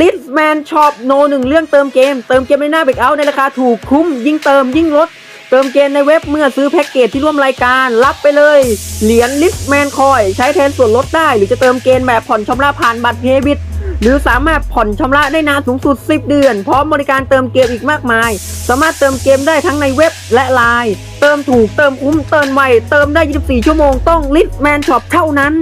ลิสแมนช็อปโนหนึ่งเรื่องเติมเกม เติมเกมในหน้าเบรกเอาในราคาถูกคุ้ม ยิ่งเติมยิ่งลด เติมเกมในเว็บเมื่อซื้อแพ็กเกจที่ร่วมรายการ รับไปเลย เหรียญลิสแมนคอยใช้แทนส่วนลดได้ หรือจะเติมเกมแบบผ่อนชำระผ่านบัตรเฮบิตหรือสามารถผ่อนชำระได้นานสูงสุด 10 เดือน พร้อมบริการเติมเกมอีกมากมาย สามารถเติมเกมได้ทั้งในเว็บและไลน์เติมถูกเติมคุ้มเติมไวเติมได้ 24 ชั่วโมงต้องลิสแมนช็อปเท่านั้น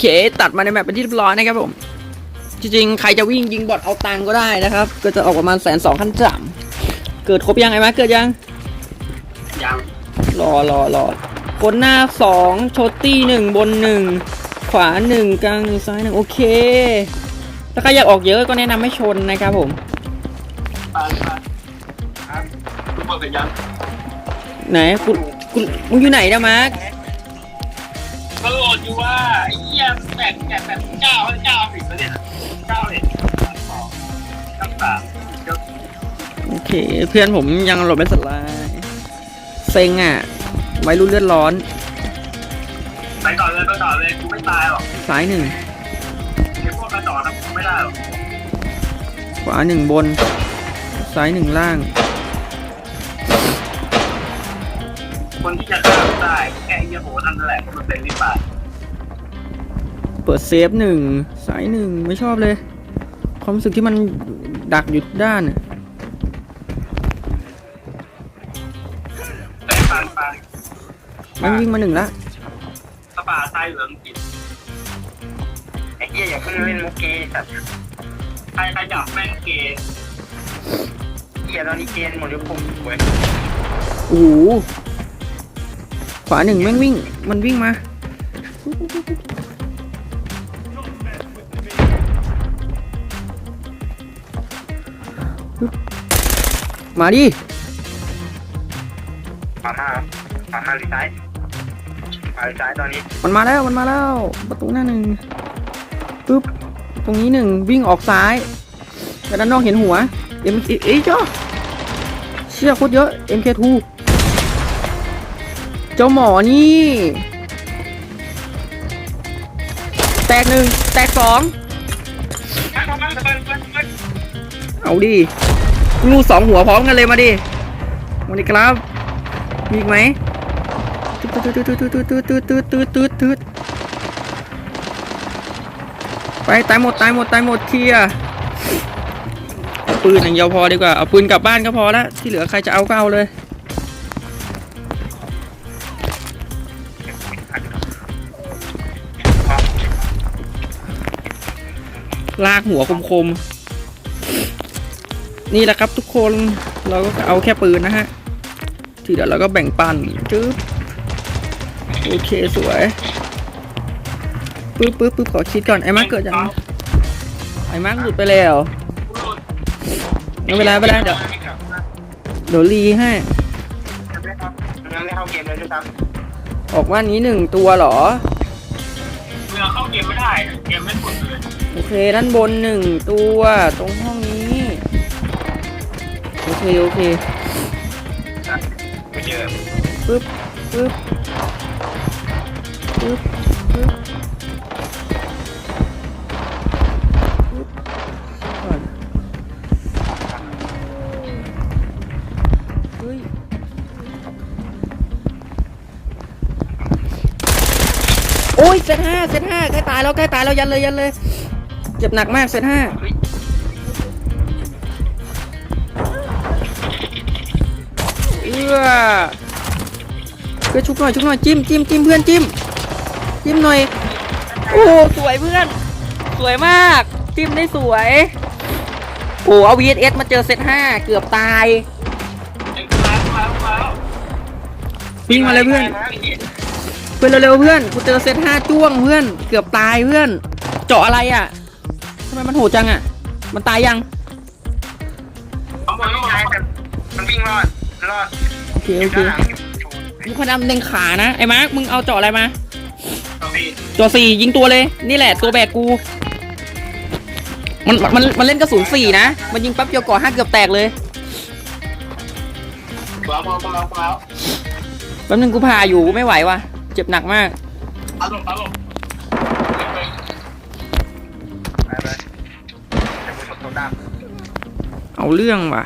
เค ตัดมาในแมปเป็นที่เรียบร้อยนะครับผม จริงๆ ใครจะวิ่งยิงบอทเอาตังค์ก็ได้นะครับ ก็จะออกประมาณแสนสองขั้นสามเกิดครบยังไงมาเกิดยัง ยัง รอรอรอบนหน้าสองโชตตี้หนึ่งบนหนึ่งขวาหนึ่งกลางหนึ่งซ้ายหนึ่งโอเค ถ้าใครอยากออกเยอะก็แนะนำให้ชนนะครับผมไปไปครับทุกคนเป็นยังไหนคุณคุณมึงอยู่ไหนนะมาร์ค ก็โหลดอยู่ว่าไอ้เหี้ยแปดแปดแปดเก้าเก้าสิบแล้วเนี่ยเก้าเลยสองเก้าสามเก้าโอเค เพื่อนผมยังโหลดไม่เสร็จเลยเซ็งอะไว้รุ่นเลือดร้อน ไปก่อนเลยไปก่อนเลยกูไม่ตายหรอกซ้ายหนึ่งไอ้พวกกระจอกทำกูไม่ได้หรอกขวาหนึ่งบน ซ้ายหนึ่งล่าง คนที่จะฆ่ากูได้แค่ไอ้เหี้ยโหนั่นแหละคนมันเป็นนิสัยเปิดเซฟหนึ่งสายหนึ่งไม่ชอบเลย ความรู้สึกที่มันดักอยู่ด้านน่ะแต่ปานปานมันวิ่งมาหนึ่งละสปาไทยเหลืองกินไอ้เหี้ยอย่าเพิ่งเล่นมุกเกย์สัตว์ใครขยับแม่งเกย์เหี้ยตอนนี้เกย์หมดยุคผมเว้ยโอ้โห ขวาหนึ่งแม่งวิ่ง มันวิ่งมา มาดิปามาปามาลิซ้ายปาลิซ้ายตอนนี้มันมาแล้ว มันมาแล้ว ประตูหน้าหนึ่งปึ๊บ ตรงนี้หนึ่งวิ่งออกซ้าย แต่ด้านนอกเห็นหัว เอ็มเอ้ยจ้าเชี่ยโคตรเยอะ MK2 เจ้าหมอนี่ แตกหนึ่งแตกสองเอาดิลูกสองหัวพร้อมกันเลยมาดิมาดิครับ มีอีกไหมตืดตืดตืดตืดตืดตืดตืดตืดตืดตืดไปตายหมดตายหมดตายหมดเคลียปืนอย่างเดียวพอดีกว่า เอาปืนกลับบ้านก็พอละที่เหลือใครจะเอาก็เอาเลย ลากหัวคมๆ นี่แหละครับทุกคนเราก็เอาแค่ปืนนะฮะ ทีเดียวเราก็แบ่งปันจึ๊บโอเคสวยปึ๊บปึ๊บปึ๊บขอคิดก่อนไอ้มาเกิดยังไอ้มาหลุดไปแล้วไม่เป็นไรไม่เป็นไรเดี๋ยวเดี๋ยวรีให้ยังไม่เข้าออกว่านี้หนึ่งตัวหรอเรือเข้าเกมไม่ได้ เกมไม่กดเลย โอเคด้านบนหนึ่งตัวตรงห้องนี้ โอเค โอเคไม่เจอปึ๊บปึ๊บปึ๊บปึ๊บปึ๊บก่อนเฮ้ยโอ้ยเซตห้าเซตห้าใกล้ตายแล้วใกล้ตายแล้วยันเลยยันเลย เจ็บหนักมากเซตห้าเอื้อเพื่อชุบหน่อยชุบหน่อยจิ้มจิ้มจิ้มเพื่อนจิ้มจิ้มหน่อยโอ้สวยเพื่อน สวยมากจิ้มได้สวยโอ้เอา VSS มาเจอเซตห้าเกือบตายวิ่งมาเลยเพื่อนเพื่อนเร็วๆเพื่อนกูเจอเซตห้าจ้วงเพื่อน เกือบตายเพื่อน เจาะอะไรอะ ทำไมมันโหดจังอะ มันตายยังเขาบอกไม่ใช่แต่มันวิ่งรอด รอดโอเคโอเคด้านหลังอยู่มีคนดำหนึ่งขานะ ไอ้มาร์คมึงเอาเจาะอะไรมา เอาพี่เจาะสี่ยิงตัวเลย นี่แหละตัวแบกกู มันมันมันเล่นกระสุนสี่นะ มันยิงแปั๊บเดียวก่อห้าเกือบแตกเลยพอพอพอพอแป๊บนึงกูพาอยู่กูไม่ไหวว่ะ เจ็บหนักมาก เอาลงเอาลง จะกูชดตัวดำเอาเรื่องว่ะ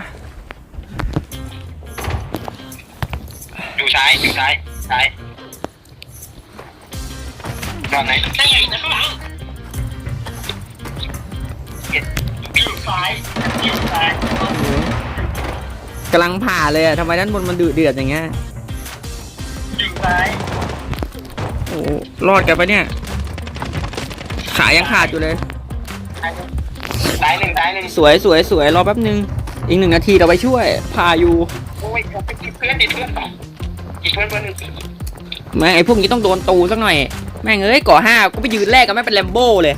อยู่ซ้ายอยู่ซ้ายซ้ายตอนไหนได้ไงนะข้างหลังอยู่ซ้ายอยู่ซ้ายกำลังผ่าเลยอะทำไมด้านบนมันดุเดือดอย่างเงี้ยอยู่ซ้ายโอ้รอดกันปะเนี่ย ขายังขาดอยู่เลย ซ้ายหนึ่งซ้ายหนึ่งสวยสวยสวยรอแป๊บนึง อีกหนึ่งนาทีเราไปช่วย พาอยู่ โอ้ยผมไปกินเพื่อนดิเพื่อนสองกินเพื่อนเพื่อนหนึ่งแม่งไอ้พวกนี้ต้องโดนตูสักหน่อย แม่งเอ้ยเกาะห้ากูไปยืนแรกกันไม่เป็นแลมโบ้เลย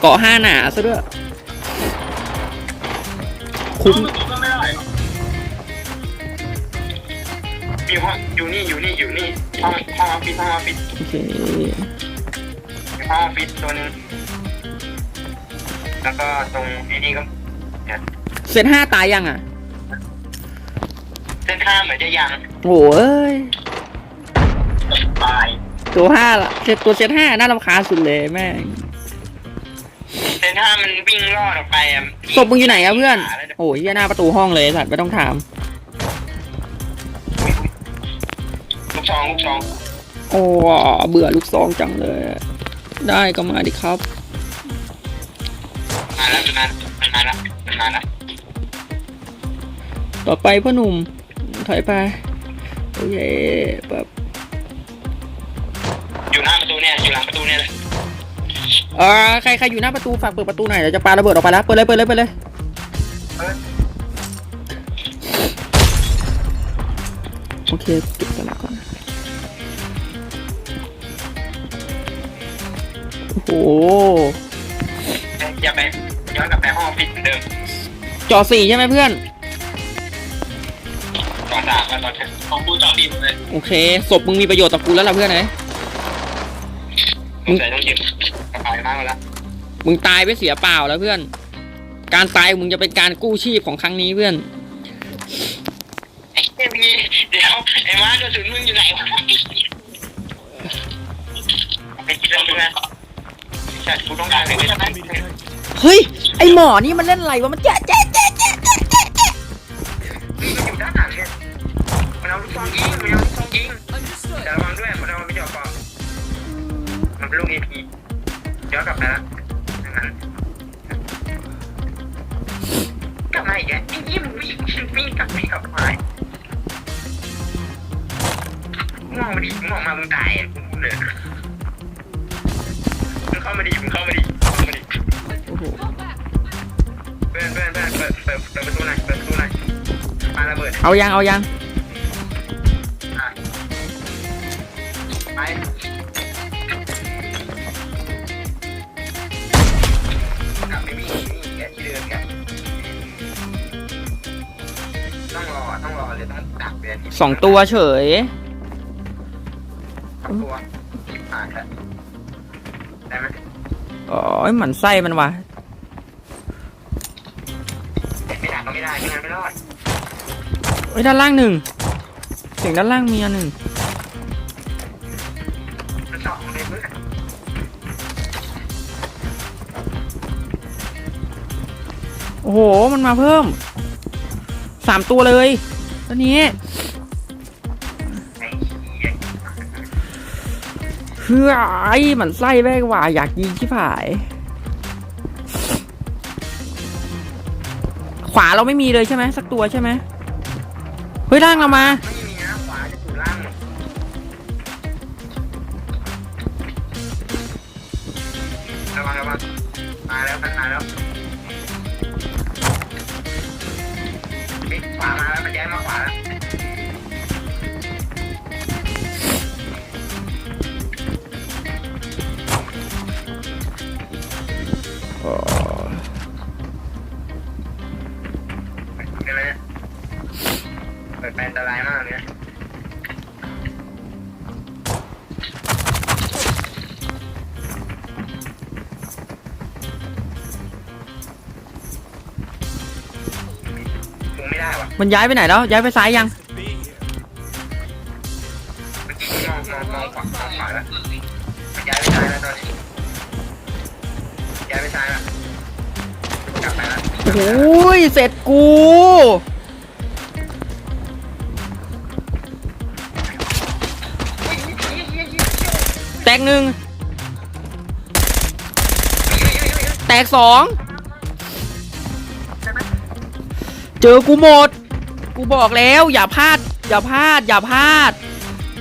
เกาะห้าหนาซะด้วยคุ้มก็ไม่ได้อยู่ห้องอยู่นี่อยู่นี่อยู่นี่ห้องห้องออฟฟิศห้องออฟฟิศโอเคอยู่ห้องออฟฟิศตัวหนึง แล้วก็ตรงไอ้นี่ก็เซตห้าตายยังอะ เส้นข้ามเหมือนจะยังโอ้เอ้ย ตาย ตัวห้าละเซตตัวเซตห้าน่ารำคาญสุดเลยแม่งเส้นข้ามมันวิ่งรอดออกไปอะศพมึงอยู่ไหนอะเพื่อน โอ้ยเหี้ยหน้าประตูห้องเลยไอ้สัตว์ไม่ต้องถาม ลูกซองลูกซอง โอ้เบื่อลูกซองจังเลย ได้ก็มาดิครับมา แล้วมันมามันมาแล้วมันมาแล้วต่อไปพ่อหนุ่ม ถอยไปโอเคแบบอยู่หน้าประตูเนี่ยอยู่หลังประตูเนี่ยเลยเออใครใครอยู่หน้าประตูฝากเปิดประตูหน่อยเดี๋ยวจะปาระเบิดออกไปแล้วเปิดเลยเปิดเลยเปิดเลยเออโอเคเก็บกันแล้วก่อนโอ้โหอย่าไป ย้อนกลับไปห้องออฟฟิศเหมือนเดิมจอสี่ใช่ไหมเพื่อนตอนสามแล้วตอนนี้ของกูจอดดีหมดเลยโอเคศพมึงมีประโยชน์ต่อกูแล้วล่ะเพื่อนเอ้ยสงสัยต้องยืมกระเป๋ามากแล้วมึงตายไปเสียเปล่าแล้วเพื่อน การตายมึงจะเป็นการกู้ชีพของครั้งนี้เพื่อน ไอ้เหี้ยมีเดี๋ยวไอ้มาร์คกระสุนมึงอยู่ไหนวะไปกินแล้วนะใช่กูต้องการเลยใช่ไหม เฮ้ย ไอหมอนี่มันเล่นอะไรวะ มันแจ๊ะแจ๊ะแจ๊ะแจ๊ะแจ๊ะแจ๊ะแจ๊ะมันอยู่ด้านหลังเนี่ยมันเอาลูกซองยิงมันเอาลูกซองยิงแต่ระวังด้วยมันเอาไปเจาะก่อนมันเป็นลูกเอพีย้อนกลับไปล้วดังนั้นกลับมาอีกแล้วไอ้ยี่มึงวิ่งวิ่งกลับวิ่งกลับมาง่วงมาดิง่วงมามึงตายอะกูเลยมึงเข้ามาดิมึงเข้ามาดิเข้ามาดิ โอ้โหเพื่อนเพื่อนเพื่อนเปิดเปิดเปิดประตูหน่อยเปิดประตูหน่อยปาระเบิดเอายังเอายังอะไปกลับไปวิ่งนี่แกที่เดิมแกต้องรอต้องรอเลยต้องดักเดือนสองตัวเฉย สองตัวผ่านแล้ว อ๋อหมันไส้มันว่ะแต่ไม่ดักก็ไม่ได้ไม่งั้นไม่รอดเฮ้ยด้านล่างหนึ่งเสียงด้านล่างมีอันหนึ่งมันสองเลยเพื่อนโอ้โห มันมาเพิ่มสามตัวเลยตอนนี้ เฮ้ยไอ้หมันไส้แม่งว่าอยากยิงที่ผาย ขวาเราไม่มีเลยใช่ไหมสักตัวใช่ไหมเฮ้ยล่างเรามา มันย้ายไปไหนแล้ว ย้ายไปซ้ายยังมองมองมองขวามองขวาแล้วย้ายไปซ้ายแล้วตอนนี้ย้ายไปซ้ายแล้วกลับไปแล้วโอ้ย เสร็จกู แตกหนึ่ง แตกสอง เจอกูหมด กูบอกแล้วอย่าพลาด อย่าพลาด อย่าพลาด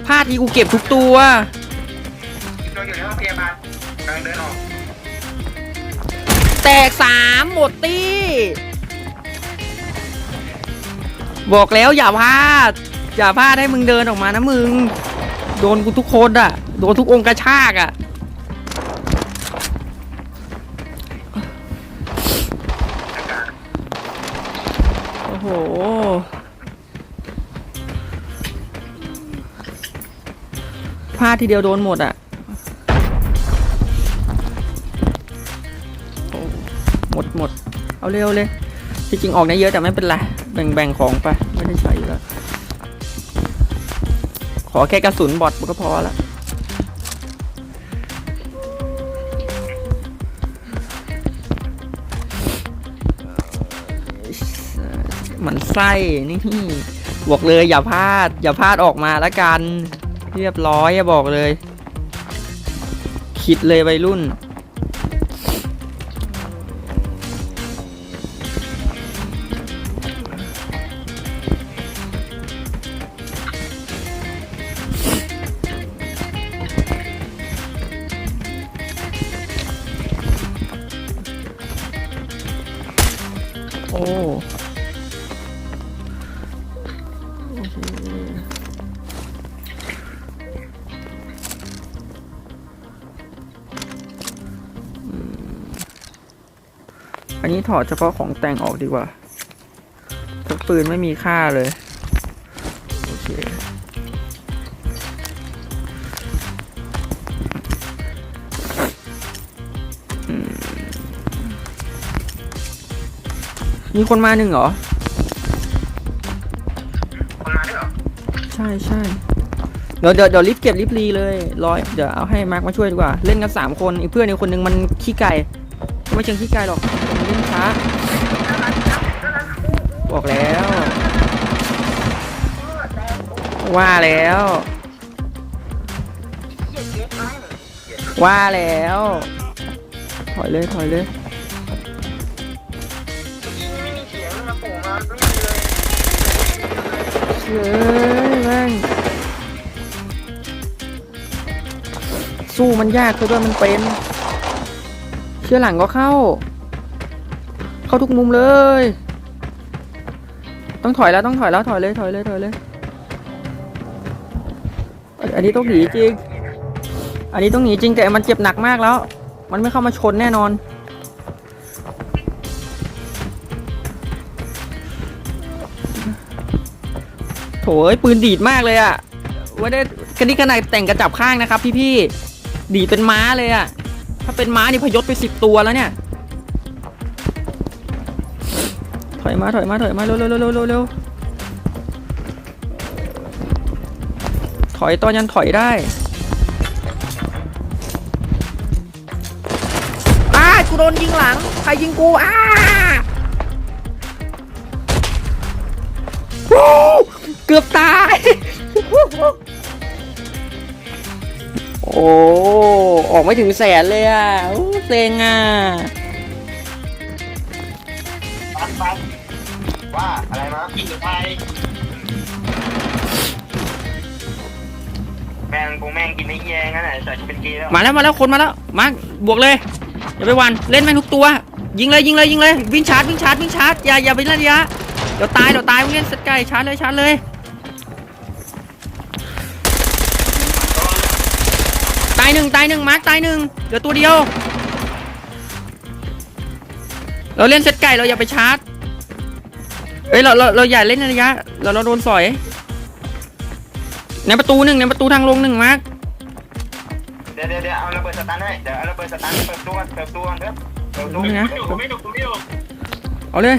พลาดทีกูเก็บทุกตัวเราอยู่ในห้องพยาบาลกำลังเดินออกแตกสามหมดตี้ บอกแล้วอย่าพลาด อย่าพลาดให้มึงเดินออกมานะมึง โดนกูทุกคนอะโดนทุกองค์กระชากอะ พลาดทีเดียวโดนหมดอะโอ้หมดหมด เอาเร็วเลยที่จริงออกได้เยอะแต่ไม่เป็นไร แบ่งแบ่งของไป ไม่ได้ใช้อยู่แล้ว ขอแค่กระสุนบอดก็พอละมันไส้นี่บอกเลยอย่าพลาด อย่าพลาดออกมาล้วกัน เรียบร้อยอะบอกเลย คิดเลยวัยรุ่น โอ้โอเค อันนี้ถอดเฉพาะของแต่งออกดีกว่าพกปืนไม่มีค่าเลย โอเคอืมมีคนมาหนึ่งเหรอ คนมาด้วยเหรอ ใช่ใช่เดี๋ยวเดี๋ยวเดี๋ยวรีบเก็บรีบรีเลยรอยเดี๋ยวเอาให้มาร์คมาช่วยดีกว่า เล่นกันสามคนอีกเพื่อนอีกคนนึงมันขี้ไก่ ไม่เชิงขี้ไก่หรอก ฟ้า บอกแล้ว ว่าแล้ว ว่าแล้ว ถอยเลย ถอยเลยเสียงนะปู่มาไม่มีเลยเฮ้ยแม่งสู้มันยากคือด้วยมันเป็น เชื่อหลังก็เข้าาทุกมุมเลย ต้องถอยแล้วต้องถอยแล้วถอยเลยถอยเลยถอยเลย อันนี้ต้องหนีจริง อันนี้ต้องหนีจริงแต่มันเจ็บหนักมากแล้ว มันไม่เข้ามาชนแน่นอน โถยปืนดีดมากเลยอะว่าได้กระดิกขนาดแต่งกระจับข้างนะครับพี่ๆดีดเป็นม้าเลยอะถ้าเป็นม้านี่พยศไปสิบตัวแล้วเนี่ย ถอยมาถอยมาถอยมาเร็วเร็วเร็วเร็วเร็วเร็วถอยตอนยันถอยได้อ้ากูโดนยิงหลัง ใครยิงกูอ้าวเกือบตาย โอ้ ออกไม่ถึงแสนเลยอะเซ็งอะ กินกับไทยแม่งกูแม่งกินไอ้แยงนั่นแหละใส่เป็นกย์แล้วมาแล้วมาแล้วคนมาแล้วมาบวกเลยอย่าไปหวันเล่นแม่งทุกตัว ยิงเลยยิงเลยยิงเลยวิ่งชาร์จวิ่งชาร์จวิ่งชาร์จอย่าอย่าไปเล่นระยะเดี๋ยวตายเดี๋ยวตายมึงเล่นสกายชาร์จเลยชาร์จเลยตายหนึ่งตายหนึ่งมาร์คตายหนึ่งเหลือตัวเดียว เราเล่นเซตไก่เราอย่าไปชาร์จ อ้ยเราเราเราอย่าเล่นระยะ เราเราโดนสอย ในประตูหนึ่งในประตูทางลงหนึ่งมาร์คเดี๋ยวเดี๋ยวเดี๋ยวเอาระเบิดสตันให้เดี๋ยวเอาระเบิดสตันเปิดตัวเปิดตัวเด้อเปิดตัวนี่นะไม่ถูกไม่ถูกไม่ถูกเอาเลย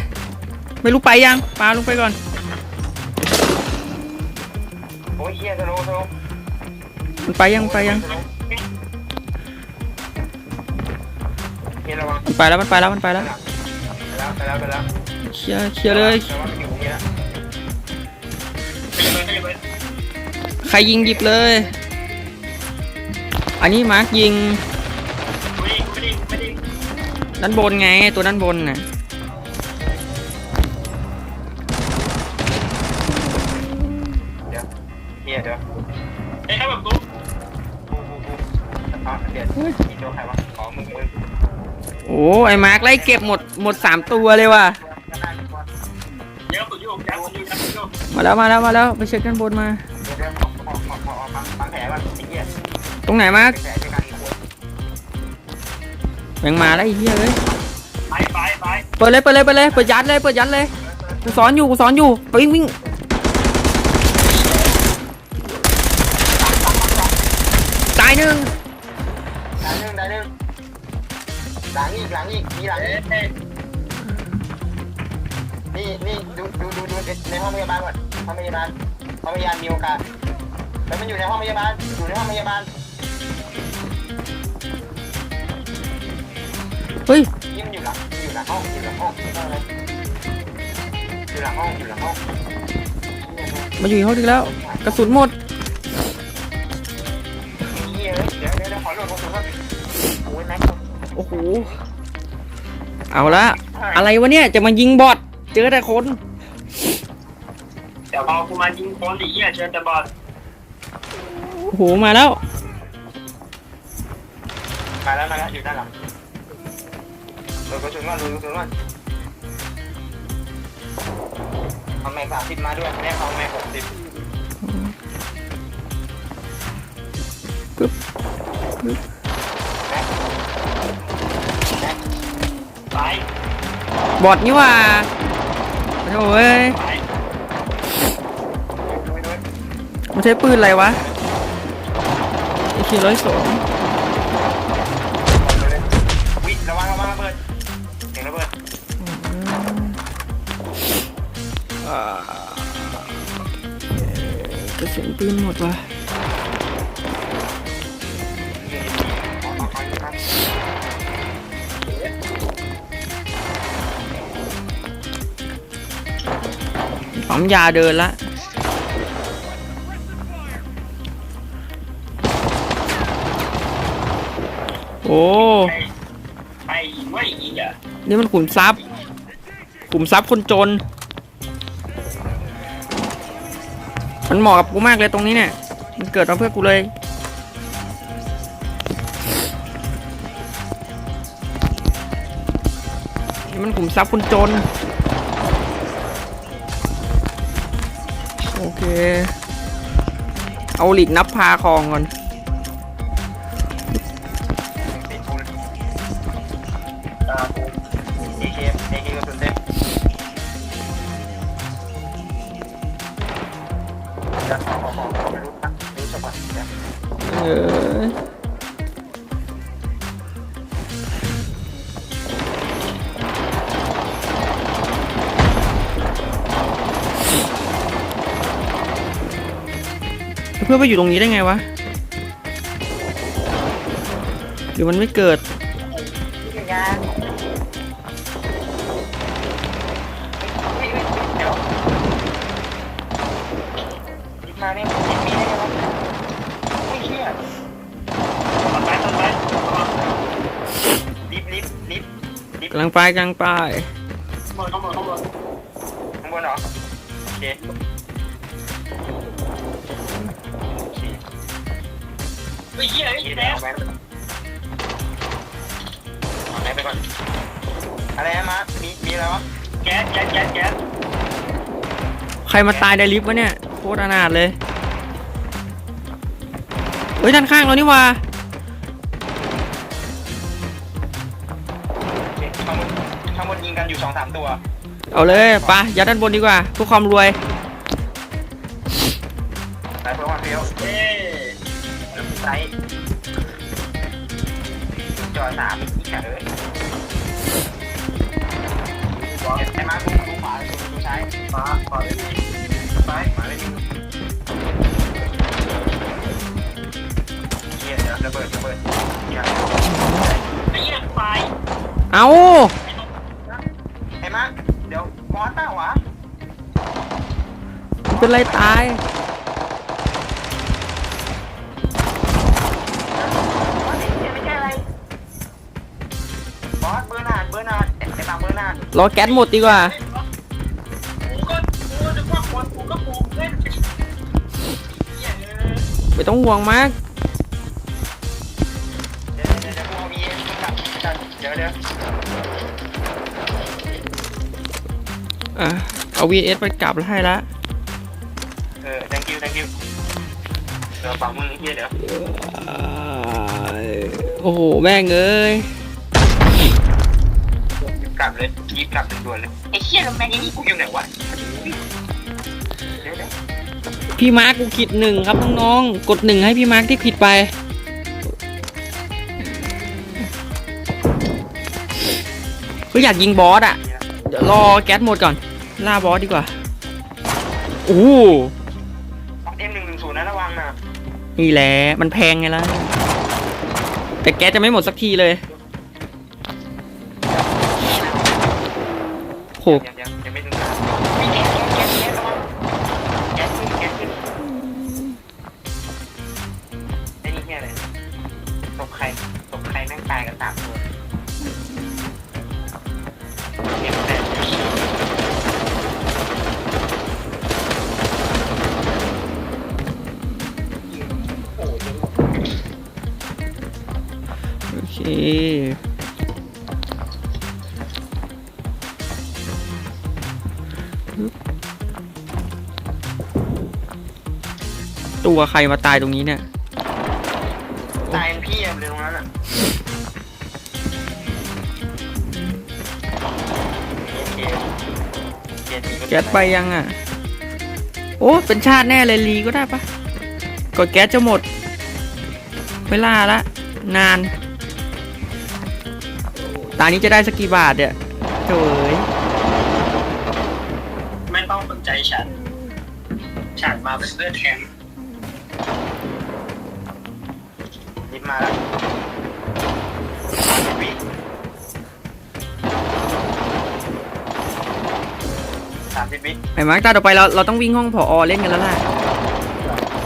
ไม่รู้ไปยังปาลงไปก่อนไอ้ยเฮียสโลว์สโลว์มันไปยังไปยังเฮียระวังมันไปแล้วมันไปแล้วมันไปแล้วไปแล้วไปแล้วไปแล้วเค ลียร์เคลียร์เลยระวังอยู่นี่ละใครยิงหยิบเลย อันนี้มาร์คยิงไม่ได้ไม่ได้ไม่ได้ด้านบนไงตัวด้านบนน่ะ เดี๋ยวเฮียเดี๋ยวเอ้ยครับแบบกูกูกูกูอ๋อเดี๋ยวมีโจใครวะอ๋อมึงมึงโอ้ไอ้มาร์คไล่เก็บหมดหมดสามตัวเลยว่ะเดี๋ยวสุดโมาแล้วมาแล้วมาแล้วไปเช็คด้านบนมา ตรงไหนมาแผลในการหัวแม่งมาแล้วไอ้เหี้ยเลยไปไปไปเปิดเลยเปิดเลยเปิดเลยเปิดยัดเลยเปิดยัดเลยกูสอนอยู่กูสอนอยู่ไปวิ่งวิ่งตายหนึ่งหลังหนึ่งหลังหนึ่งหลังอีกหลังอีกมีหลังอีก ในห้องพยาบาลก่อนห้องพยาบาลห้องพยาบาลมีโอกาสแล้วมันอยู่ในห้องพยาบาลอยู่ในห้องพยาบาลเฮ้ยนี่มันอยู่หลังอยู่หลังห้องอยู่หลังห้องอยู่หลังห้องเลยอยู่หลังห้องอยู่หลังห้องมาอยู่ในห้องอีกแล้ว กระสุนหมดเหี้ยเดี๋ยวเดี๋ยวเดี๋ยวขอโหลดกระสุนก่อนโอ้ยแม็กโอ้โหเอาละอะไรวะเนี่ยจะมายิงบอทเจอแต่คน เดี๋ยวพอกูมายิงคนดิเหี้ยเชิญจะบอดโอ้โหมาแล้ว มาแล้วมาแล้วอยู่ด้านหลังโหลดกระสุนก่อนโหลดกระสุนก่อนเอาแม็กสามสิบมาด้วยแม่เอาแม็กหกสิบปึ๊บปึ๊บ แม็กแม็กไปบอทนี่หว่า โอ้ยไปดูดูมันใช้ปืนอะไรวะไอคิวร้อยสองวิระวังระวังระเบิดเสียงระเบิดกระสุนปืนหมดว่ะ ปั๊มยาเดินละโอ้ไปไม่อีกอะนี่มันขุมทรัพย์ขุมทรัพย์คนจน มันเหมาะกับกูมากเลยตรงนี้เนี่ย มันเกิดมาเพื่อกูเลยนี่มันขุมทรัพย์คนจน เคเอาหลีกนับพาคลองก่อนติดทุนตาปูเอเคเอเคกระสุนเต็มจะขอขอขอขอไปรู้ปักรู้สักวันเดี๋ยวเออ เพื่อนไปอยู่ตรงนี้ได้ไงวะหรือมันไม่เกิดยางมาเนี่ยมีได้ไงวะไม่เชื่อตัดไปตัดไปลิฟต์ลิฟต์ลิฟต์ลิฟต์กำลังไปกำลังไป หี้ยไอ้คิดแดแล้วงเอาไปเอาไปไปก่อนอะไรนะมามีมีอะไรวะแก๊สแก๊สแก๊สแก๊สใครมาตายในลิฟต์วะเนี่ยโคตรอนาถเลยเฮ้ยด้านข้างเรานี่หว่าโอเคข้างบนข้างบนยิงกันอยู่สองสามตัวเอาเลยไปะยัดด้านบนดีกว่าเพื่อความรวยสายเพื่อความเฟี้ยวเอ้ย อยสามอีกเลยไอ้มาสู้มขวากูใช้ขวาขวาเลยซ้าาเลยเฮียเดี๋ยวระเบิดระเบิดเฮียไอไปเอาไอ้มาเดี๋ยวมอสเปล่าวะเป็นไรตาย ร์นาดรอแก๊สหมดดีกว่ากูก็กูจะว่าคนกูก็ปูเล่นเหี้ยเออไม่ต้องห่วงมากเดี๋ยวเดี๋ยวเดี๋ยวกูเอาวีเอ็นกลับกลับเดี๋ยวเดี๋ยวอะเอา VS ไปกลับแล้วให้ละเออ thank you thank you เดี๋ยวฝั่งมึงไอ้เหี้ยเดี๋ยวโอ้โห แม่งเอ้ยกลับเลย รีบกลับด่วนๆเลยไอ้เหี้ยแล้วแม่งไอ้นี่กูอยู่ไหนวะเดี๋ยวเดี๋ยวพี่มาร์กกูผิดหนึ่งครับน้องๆ กดหนึ่งให้พี่มาร์กที่ผิดไป ก็อยากยิงบอสอะ เดี๋ยวรอแก๊สหมดก่อน ล่าบอสดีกว่า โอ้โหเอ็มหนึ่งหนึ่งศูนย์นะระวังนะนี่แหละ มันแพงไงล่ะ แต่แก๊สจะไม่หมดสักทีเลย โหยังยังยังไม่ถึงนะมีแก๊สแก๊สแก๊สระวังแก๊สขึ้นแก๊สขึ้นไอ้นี่เหี้ยอะไรตบใครตบใครแม่งตายกันสามตัวเก็บแปดโอเค ตัวใครมาตายตรงนี้เนี่ย ตายเป็นพี่เลยตรงนั้นอะโอเคเจ็ดมีแก๊สไปยังอะ โอ้เป็นชาติแน่เลยรีก็ได้ปะกดแก๊สจะหมดไม่ล่าละ นาน ตานี้จะได้สักกี่บาทเนี่ยโถ่เอ้ยไม่ต้องสนใจฉัน ฉันมาเป็นเพื่อนแทน มาแล้วสามสิบวิสามสิบวิไอ้มาร์กตาต่อไปเราเราต้องวิ่งห้องผอเล่นกันแล้วล่ะ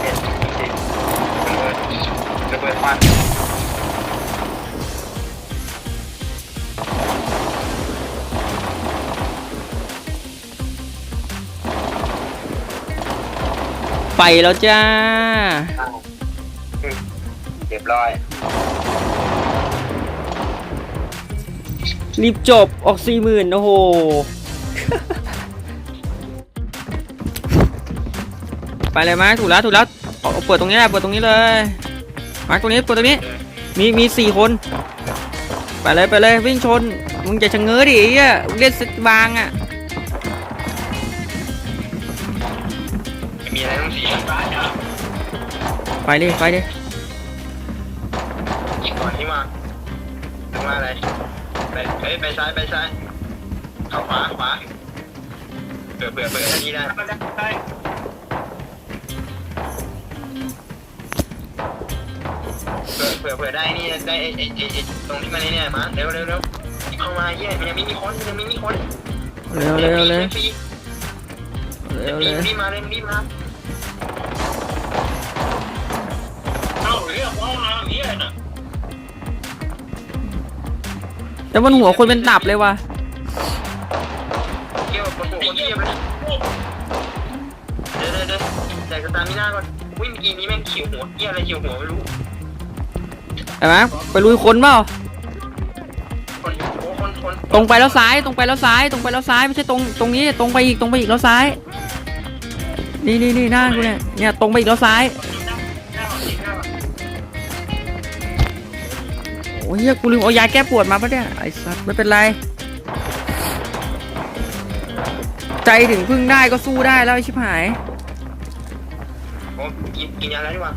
เจ็ดจริงๆระเบิดระเบิดควันไปแล้วจ้าเรียบ ร้อย รีบจบออกสี่หมื่นโอ้โห ไปเลยมาร์คถูกแล้วถูกแล้วเอาเอาเปิดตรงนี้แหละเปิดตรงนี้เลย มาร์คตรงนี้เปิดตรงนี้ มีมีสี่คน ไปเลยไปเลยวิ่งชน มึงจะชะเง้อดิไอ้เหี้ยมึงเล่นสบางอะไม่มีอะไรต้องเสียร้านเหรอไปดิไปดิ อะไรไปเฮ้ยไปซ้ายไปซ้ายเข้าขวาขวาเผื่อเผื่อเผื่ออันนี้ได้มันได้เผื่อเผื่อเผื่อได้นี่ได้ไอ้ไอ้ไอ้ไอ้ตรงที่มันไอ้เนี่ยมาเร็วเร็วเร็วเข้ามาเยี่ยมันยังไม่มีคนมันยังไม่มีคนเร็วเร็วเร็วฟรีเร็วรีเร็บวรีบมาเลยรีบมา แต่บนหัวคนเป็นตับเลยว่ะเกี่ยวกับคนคนเยี่ยมเลยเดี๋ยวเดี๋ยวเดี๋ยวใส่สตามิน่าก่อนวิ่งเมื่อกี้นี้แม่งเขียวหัวเยี่ยอะไรเขียวหัวไม่รู้ไอ้มาร์คไปลุยคนเปล่าคนโอ้คนคนตรงไปแล้วซ้ายตรงไปแล้วซ้ายตรงไปแล้วซ้ายไม่ใช่ตรงตรงนี้ตรงไปอีกตรงไปอีกแล้วซ้าย นี่นี่นี่หน้ากูเนี่ยเนี่ยตรงไปอีกแล้วซ้าย อ้ยเหี้ยกูลืมเอายาแก้ปวดมาปะเนี่ยไอ้สัสไม่เป็นไร ใจถึงพึ่งได้ก็สู้ได้แล้วไอ้ชิบหายโอ้กินกินยาแล้วดีกว่า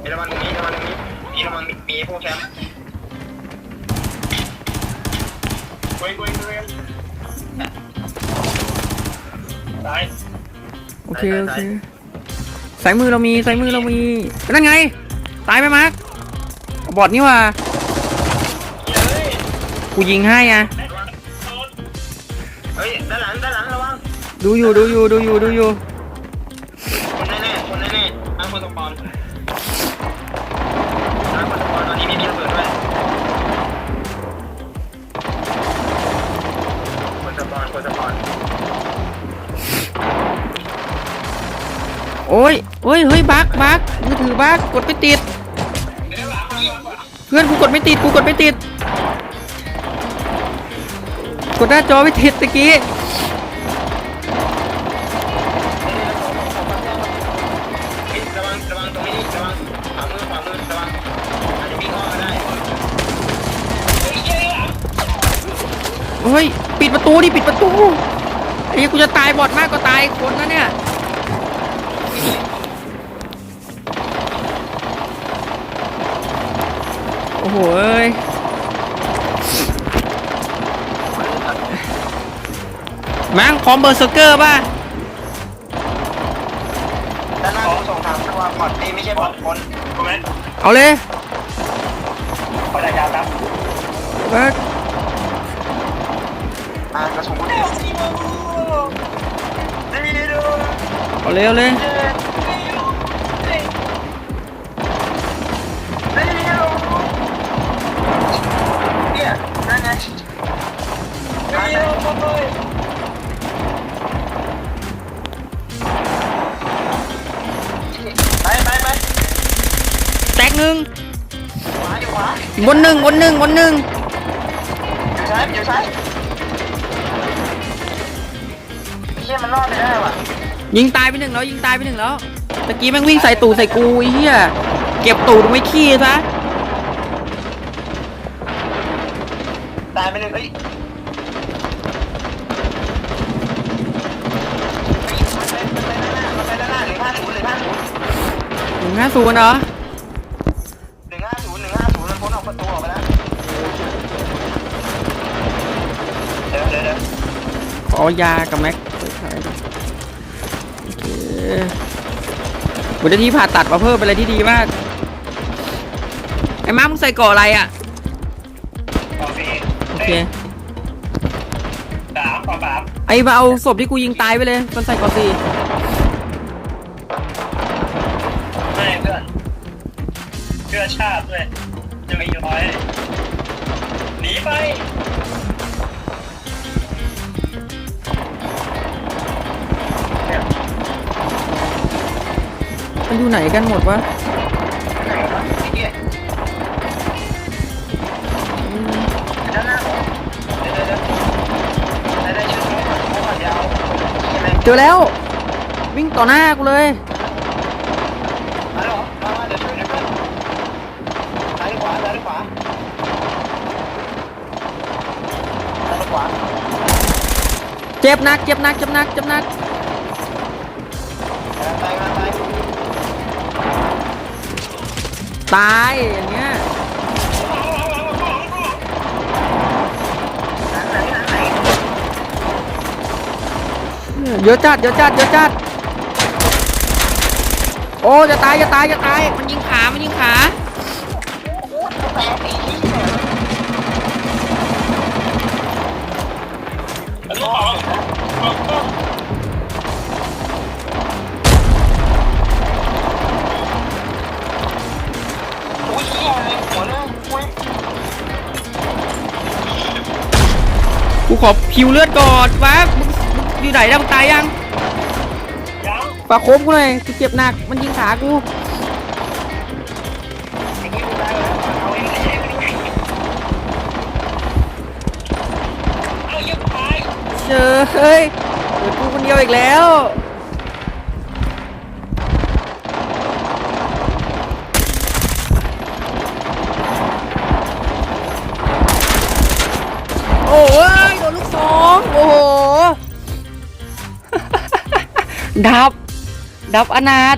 เดี๋ยวระวังตรงนี้ระวังตรงนี้พี่ระวังมีมีพวกแคมป์เว้ยเว้ยเว้ยตายโอเคโอเคสายมือเรามีสายมือเรามีนั่นไง ตายไหมมาร์ค บอดนี่ว่าเฮ้ยกูยิงให้อะเฮ้ยด้านหลังด้านหลังระวังดูอยู่ดูอยู่ดูอยู่ดูอยู่คนแน่ๆคนแน่ๆทางคนสปอนทางคนสปอนตอนนี้มีมีระเบิดด้วยคนสปอนคนสปอนโอ้ยโอ้ยเฮ้ยบักบักมือถือบักกดไม่ติด เพื่อนกูกดไม่ติดกูกดไม่ติด กดหน้าจอไม่ติดตะกี้เฮ้ยระวังระวังตรงนี้ระวังขวามือขวามือระวังอาจจะวิ่งอ้อก็ได้เฮ้ยปิดประตูดิปิดประตูไอ้เฮียกูจะตายบอดมากก็ตายคนนะเนี่ย อ้โหเอ้ยแม่งคอมเบอร์เซอร์เกอร์ป่ะด้านหน้าผมส่งทางตัวบอดเอ้ยไม่ใช่บอดคนถูกไหมเอาเลยขอได้ยาวครับเบิร์กอ่ากระสุนนี่นี่ดูเอาเลยเอาเลย บนหนึ่งบนหนึ่งบนหนึ่งอยู่ซ้ายอยู่ซ้ายเฮียมันรอดไปได้ว่ะยิงตายไปหนึ่งแล้วยิงตายไปหนึ่งแล้วตะกี้แม่งวิ่งใส่ตูดใส่กูไอ้เหี้ยเก็บตูดไว้ขี้ซะตายไปหนึ่งเฮ้ยมันไปด้านหน้ามันไปด้านหน้าหนึ่งห้าศูนย์หนึ่งห้าศูนย์ หนึ่งห้าศูนย์เหรอ ยากับแม็กโอเควันที่ผ่าตัดมาเพิ่มเป็นอะไรที่ดีมาก ไอ้ม้ามึงใส่เกาะอะไรอะโอเคโอเค สามสองสามไอ้มาเอาศพที่กูยิงตายไปเลยมันใส่เกาะสี่ไม่เพื่อนเพื่อชาติด้วยจะไม่ย้อยหนีไป มันอยู่ไหนกันหมดวะเจอแล้ว วิ่งต่อหน้ากูเลยเหรอมามาเจ็บนักเจ็บนักเจ็บนักเจ็บนัก ตายอย่างเงี้ยเยอะจัดเยอะจัดเยอะจัดโอ้จะตายจะตายจะตายมันยิงขา มันยิงขา อคิวเลือดก่อนวะมึงอยู่ไหนแล้วมึงตายยังยังฝากโคมกูหน่อยกูเจ็บหนักมันยิงขากูไอ้ที่กูได้แล้วเอาเองไม่ใช่ไม่ใช่เอาเยอะไปเจอเฮ้ยเหลือกูคนเดียวอีกแล้ว ดับ ดับอนาถ